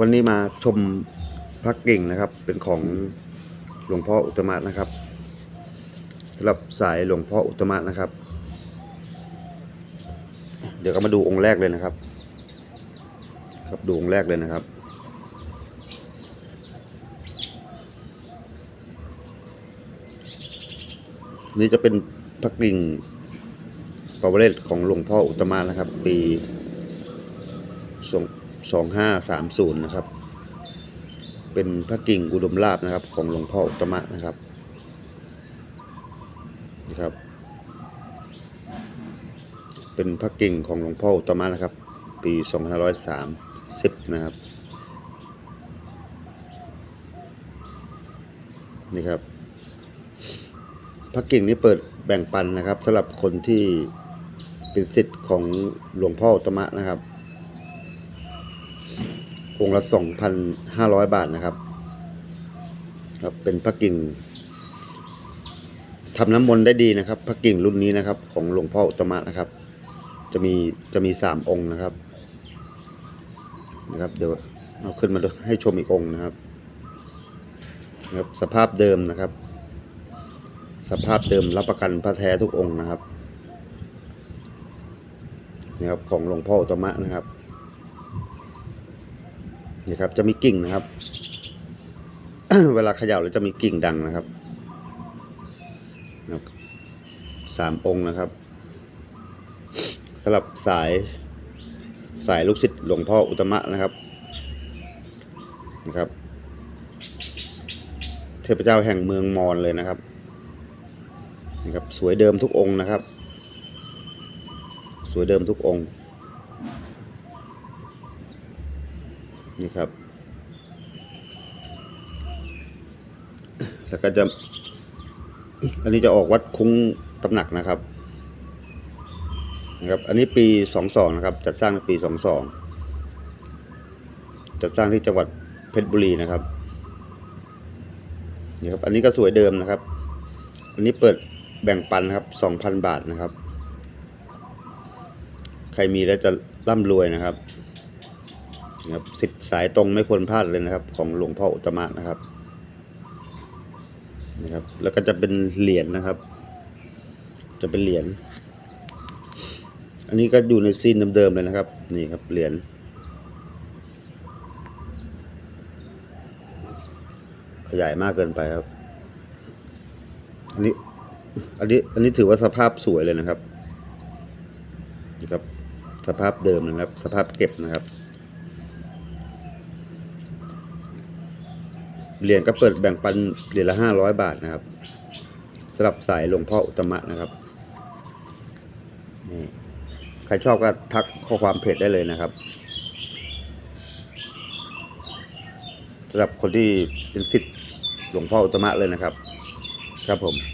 วันนี้มาชมพระกิ่งนะครับ เป็นของหลวงพ่ออุตมะนะครับสำหรับสายหลวงพ่ออุตมะนะครับ เดี๋ยวก็มาดูองค์แรกเลยนะครับ ครับดูองค์แรกเลยนะครับนี่จะเป็นพระกิ่งปาวเลศของหลวงพ่ออุตตมะนะครับ ปีสอง สองห้าสามศูนย์นะครับ เป็นพระกิ่งอุดมลาบนะครับ ของหลวงพ่ออุตมะนะครับนะครับ เป็นพระกิ่งของหลวงพ่ออุตมะนะครับ ปีสองพันร้อยสามสิบนะครับ นี่ครับพระกิ่งนี้เปิดแบ่งปันนะครับสำหรับคนที่เป็นสิทธิ์ของหลวงพ่ออุตมะนะครับ องค์ละสองพันห้าร้อยบาทนะครับ ครับเป็นพระกิ่งทำน้ำมนต์ได้ดีนะครับ พระกิ่งรุ่นนี้นะครับ ของหลวงพ่ออุตมะนะครับ จะมีจะมีสามองค์นะครับ นะครับ เดี๋ยวเอาขึ้นมาดูให้ชมอีกองค์นะครับนะครับ สภาพเดิมนะครับ สภาพเดิมรับประกันพระแท้ทุกองค์นะครับนี่ครับของหลวงพ่ออุตมะนะครับ นี่ครับ จะมีกิ่งนะครับ เวลาเขย่าแล้วจะมีกิ่งดังนะครับสามองค์นะครับสำหรับสายสายลูกศิษย์หลวงพ่ออุตตมะนะครับนะครับ เทพเจ้าแห่งเมืองมอญเลยนะครับนะครับ สวยเดิมทุกองค์นะครับ สวยเดิมทุกองค์ นี่ครับ แล้วก็จะ อันนี้จะออกวัดคุ้งตำหนักนะครับนะครับ อันนี้ปีสองสองนะครับ จัดสร้างในปีสองสองจัดสร้างที่จังหวัดเพชรบุรีนะครับนี่ครับ อันนี้ก็สวยเดิมนะครับ อันนี้เปิดแบ่งปันนะครับสองพันบาทนะครับ ใครมีแล้วจะร่ำรวยนะครับ นะครับสิทธ์สายตรงไม่ควรพลาดเลยนะครับ ของหลวงพ่ออุตมะนะครับนะครับ แล้วก็จะเป็นเหรียญนะครับ จะเป็นเหรียญอันนี้ก็อยู่ในซีนเดิมๆเลยนะครับ นี่ครับเหรียญขยายมากเกินไปครับ อันนี้ อันนี้ อันนี้ถือว่าสภาพสวยเลยนะครับ นี่ครับ สภาพเดิมนะครับ สภาพเก็บนะครับ เหรียญก็เปิดแบ่งปันเหรียญละห้าร้อยบาทนะครับสำหรับสายหลวงพ่ออุตมะนะครับนี่ใครชอบก็ทักข้อความเพจได้เลยนะครับสำหรับคนที่เป็นสิทธิ์หลวงพ่ออุตมะเลยนะครับ ครับผม